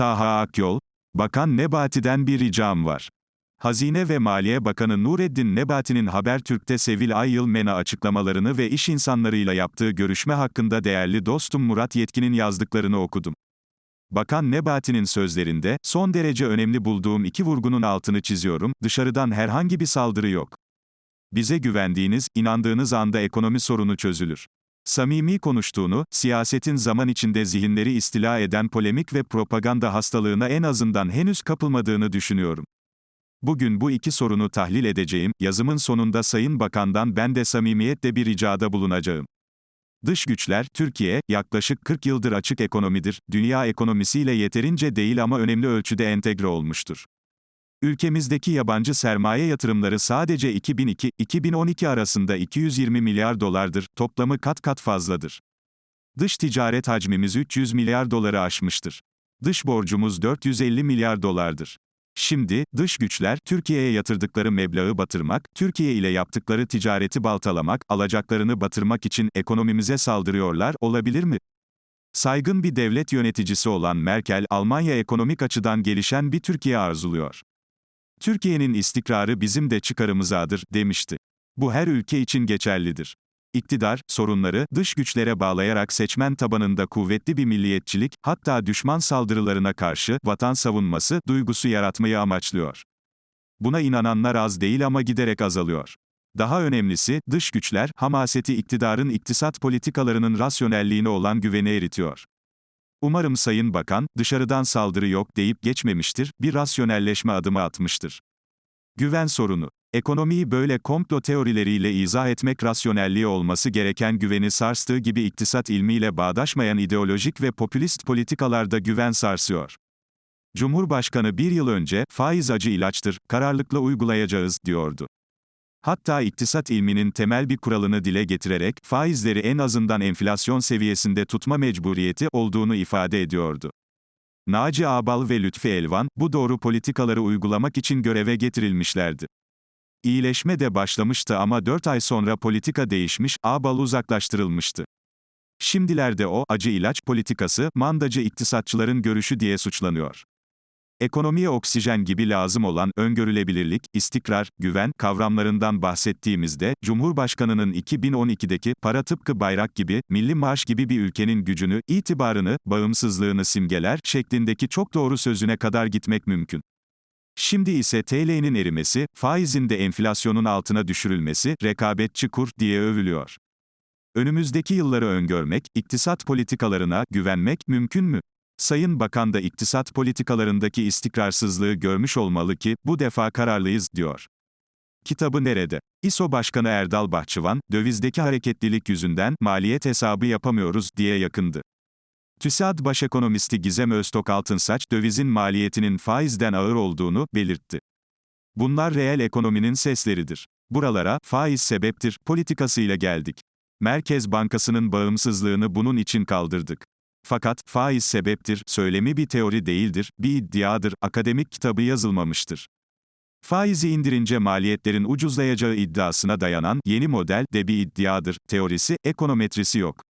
Taha Akyol, Bakan Nebati'den bir ricam var. Hazine ve Maliye Bakanı Nureddin Nebati'nin Habertürk'te Sevil Ayyıl Mena açıklamalarını ve iş insanlarıyla yaptığı görüşme hakkında değerli dostum Murat Yetkin'in yazdıklarını okudum. Bakan Nebati'nin sözlerinde, son derece önemli bulduğum iki vurgunun altını çiziyorum, dışarıdan herhangi bir saldırı yok. Bize güvendiğiniz, inandığınız anda ekonomi sorunu çözülür. Samimi konuştuğunu, siyasetin zaman içinde zihinleri istila eden polemik ve propaganda hastalığına en azından henüz kapılmadığını düşünüyorum. Bugün bu iki sorunu tahlil edeceğim, yazımın sonunda Sayın Bakan'dan ben de samimiyetle bir ricada bulunacağım. Dış güçler, Türkiye, yaklaşık 40 yıldır açık ekonomidir, dünya ekonomisiyle yeterince değil ama önemli ölçüde entegre olmuştur. Ülkemizdeki yabancı sermaye yatırımları sadece 2002-2012 arasında 220 milyar dolardır, toplamı kat kat fazladır. Dış ticaret hacmimiz 300 milyar doları aşmıştır. Dış borcumuz 450 milyar dolardır. Şimdi, dış güçler, Türkiye'ye yatırdıkları meblağı batırmak, Türkiye ile yaptıkları ticareti baltalamak, alacaklarını batırmak için ekonomimize saldırıyorlar, olabilir mi? Saygın bir devlet yöneticisi olan Merkel, Almanya ekonomik açıdan gelişen bir Türkiye arzuluyor. Türkiye'nin istikrarı bizim de çıkarımızadır, demişti. Bu her ülke için geçerlidir. İktidar, sorunları, dış güçlere bağlayarak seçmen tabanında kuvvetli bir milliyetçilik, hatta düşman saldırılarına karşı, vatan savunması, duygusu yaratmayı amaçlıyor. Buna inananlar az değil ama giderek azalıyor. Daha önemlisi, dış güçler, hamaseti iktidarın iktisat politikalarının rasyonelliğine olan güveni eritiyor. Umarım Sayın Bakan, dışarıdan saldırı yok deyip geçmemiştir, bir rasyonelleşme adımı atmıştır. Güven sorunu. Ekonomiyi böyle komplo teorileriyle izah etmek rasyonelliği olması gereken güveni sarstığı gibi iktisat ilmiyle bağdaşmayan ideolojik ve popülist politikalarda güven sarsıyor. Cumhurbaşkanı bir yıl önce, faiz acı ilaçtır, kararlılıkla uygulayacağız, diyordu. Hatta iktisat ilminin temel bir kuralını dile getirerek, faizleri en azından enflasyon seviyesinde tutma mecburiyeti olduğunu ifade ediyordu. Naci Ağbal ve Lütfi Elvan, bu doğru politikaları uygulamak için göreve getirilmişlerdi. İyileşme de başlamıştı ama 4 ay sonra politika değişmiş, Ağbal uzaklaştırılmıştı. Şimdilerde o, acı ilaç politikası, mandacı iktisatçıların görüşü diye suçlanıyor. Ekonomiye oksijen gibi lazım olan öngörülebilirlik, istikrar, güven kavramlarından bahsettiğimizde, Cumhurbaşkanının 2012'deki para tıpkı bayrak gibi, milli marş gibi bir ülkenin gücünü, itibarını, bağımsızlığını simgeler şeklindeki çok doğru sözüne kadar gitmek mümkün. Şimdi ise TL'nin erimesi, faizin de enflasyonun altına düşürülmesi, rekabetçi kur diye övülüyor. Önümüzdeki yılları öngörmek, iktisat politikalarına güvenmek mümkün mü? Sayın Bakan da iktisat politikalarındaki istikrarsızlığı görmüş olmalı ki, bu defa kararlıyız, diyor. Kitabı nerede? İSO Başkanı Erdal Bahçıvan, dövizdeki hareketlilik yüzünden, maliyet hesabı yapamıyoruz, diye yakındı. TÜSAD Başekonomisti Gizem Öztok Altınsaç, dövizin maliyetinin faizden ağır olduğunu belirtti. Bunlar reel ekonominin sesleridir. Buralara, faiz sebeptir, politikasıyla geldik. Merkez Bankası'nın bağımsızlığını bunun için kaldırdık. Fakat, faiz sebeptir, söylemi bir teori değildir, bir iddiadır, akademik kitabı yazılmamıştır. Faizi indirince maliyetlerin ucuzlayacağı iddiasına dayanan, yeni model, de bir iddiadır, teorisi, ekonometrisi yok.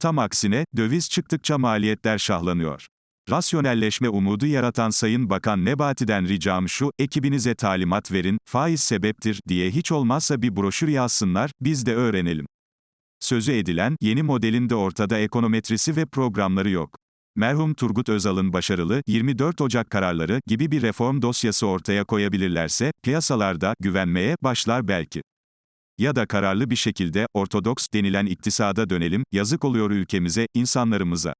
Tam aksine, döviz çıktıkça maliyetler şahlanıyor. Rasyonelleşme umudu yaratan Sayın Bakan Nebati'den ricam şu, ekibinize talimat verin, faiz sebeptir, diye hiç olmazsa bir broşür yazsınlar, biz de öğrenelim. Sözü edilen, yeni modelin de ortada ekonometrisi ve programları yok. Merhum Turgut Özal'ın başarılı, 24 Ocak kararları gibi bir reform dosyası ortaya koyabilirlerse, piyasalarda güvenmeye başlar belki. Ya da kararlı bir şekilde, ortodoks denilen iktisada dönelim, yazık oluyor ülkemize, insanlarımıza.